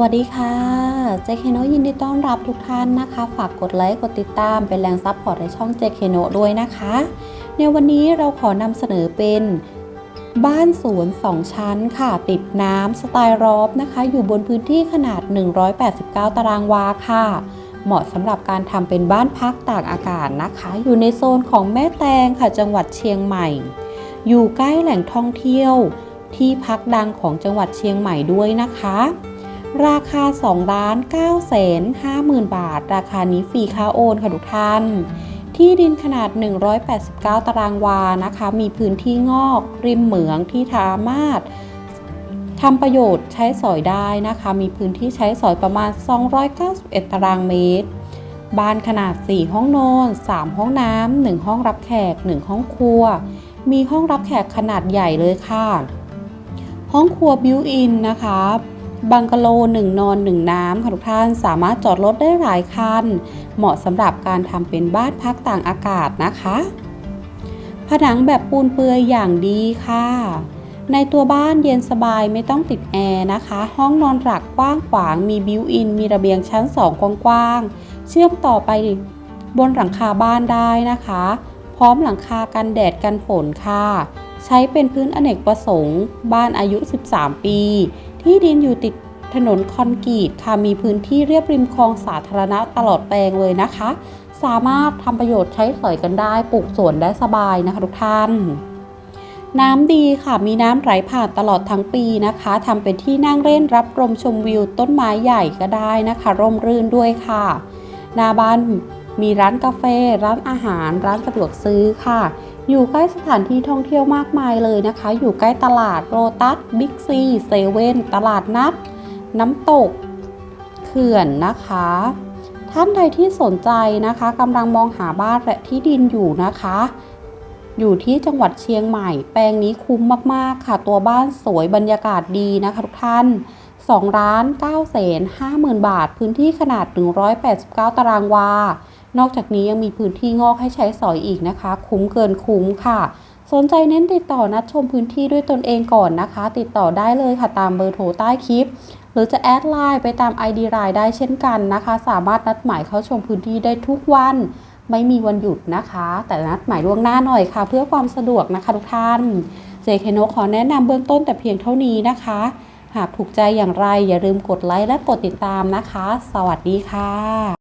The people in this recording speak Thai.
วัสดีค่ะเจคโนยินดีต้อนรับทุกท่านนะคะ ฝากกดไลค์ กดติดตามเป็นแรงซัพพอร์ตในช่องเจคโนด้วยนะคะ ในวันนี้เราขอนำเสนอเป็นบ้านสวน2ชั้นค่ะ ติดน้ำสไตล์รอบนะคะ อยู่บนพื้นที่ขนาด 189 ตารางวาค่ะ เหมาะสำหรับการทำเป็นบ้านพักตากอากาศนะคะ อยู่ในโซนของแม่แตงค่ะ จังหวัดเชียงใหม่ อยู่ใกล้แหล่งท่องเที่ยว ที่พักดังของจังหวัดเชียงใหม่ด้วยนะคะ ราคา2ล้าน9แสน50,000 บาท ราคานี้ฟรีค่าโอนค่ะทุกท่าน ที่ดินขนาด 189 ตารางวานะคะ มีพื้นที่งอก ริมเหมืองที่สามารถทำประโยชน์ใช้สอยได้นะคะ มีพื้นที่ใช้สอยประมาณ 291 ตารางเมตร บ้านขนาด 4 ห้องนอน 3 ห้องน้ำ 1 ห้องรับแขก 1 ห้องครัว มีห้องรับแขกขนาดใหญ่เลยค่ะ ห้องครัวบิวอินนะคะ บังกะโลหนึ่งนอนหนึ่งน้ำค่ะทุกท่านสามารถจอดรถได้หลายคัน เหมาะสำหรับการทำเป็นบ้านพักต่างอากาศนะคะ ผนังแบบปูนเปลือยอย่างดีค่ะ ในตัวบ้านเย็นสบายไม่ต้องติดแอร์นะคะ ห้องนอนหลักกว้างขวางมีบิวอิน มีระเบียงชั้น2กว้างๆเชื่อมต่อไปบนหลังคาบ้านได้นะคะ พร้อมหลังคากันแดดกันฝนค่ะ ใช้เป็นพื้นอเนกประสงค์ บ้านอายุ 13 ปี ที่ดินอยู่ติดถนนคอนกรีตค่ะมีพื้นที่เรียบริมคลองสาธารณะตลอดแปลงเลยนะคะ สามารถทำประโยชน์ใช้สอยกันได้ปลูกสวนได้สบายนะคะทุกท่านน้ำดีค่ะมีน้ำไหลผ่านตลอดทั้งปีนะคะทำเป็นที่นั่งเล่นรับลมชมวิวต้นไม้ใหญ่ก็ได้นะคะ ร่มรื่นด้วยค่ะหน้าบ้านมีร้านกาแฟ ร้านอาหาร ร้านสะดวกซื้อค่ะ อยู่ใกล้สถานที่ท่องเที่ยวมากมายเลยนะคะ อยู่ใกล้ตลาดโรตัสบิ๊กซีเซเว่นตลาดนัด น้ำตก เขื่อนนะคะ ท่านใดที่สนใจนะคะกำลังมองหาบ้านและที่ดินอยู่นะคะ อยู่ที่จังหวัดเชียงใหม่ แปลงนี้คุ้มมากๆค่ะ ตัวบ้านสวยบรรยากาศดีนะคะทุกท่าน2ล้าน9แสน50,000 บาท พื้นที่ขนาด 189 ตารางวา นอกจากนี้ยังมีพื้นที่งอกให้ใช้สอยอีกนะคะ คุ้มเกินคุ้มค่ะ สนใจเน้นติดต่อนัดชมพื้นที่ด้วยตนเองก่อนนะคะ ติดต่อได้เลยค่ะตามเบอร์โทรใต้คลิป หรือจะแอดไลน์ไปตาม ID รายได้เช่นกันนะคะ สามารถนัดหมายเข้าชมพื้นที่ได้ทุกวัน ไม่มีวันหยุดนะคะ แต่นัดหมายล่วงหน้าหน่อยค่ะ เพื่อความสะดวกนะคะทุกท่านเจเคโนขอแนะนำเบื้องต้นแต่เพียงเท่านี้นะคะ หากถูกใจอย่างไรอย่าลืมกดไลค์และกดติดตามนะคะ สวัสดีค่ะ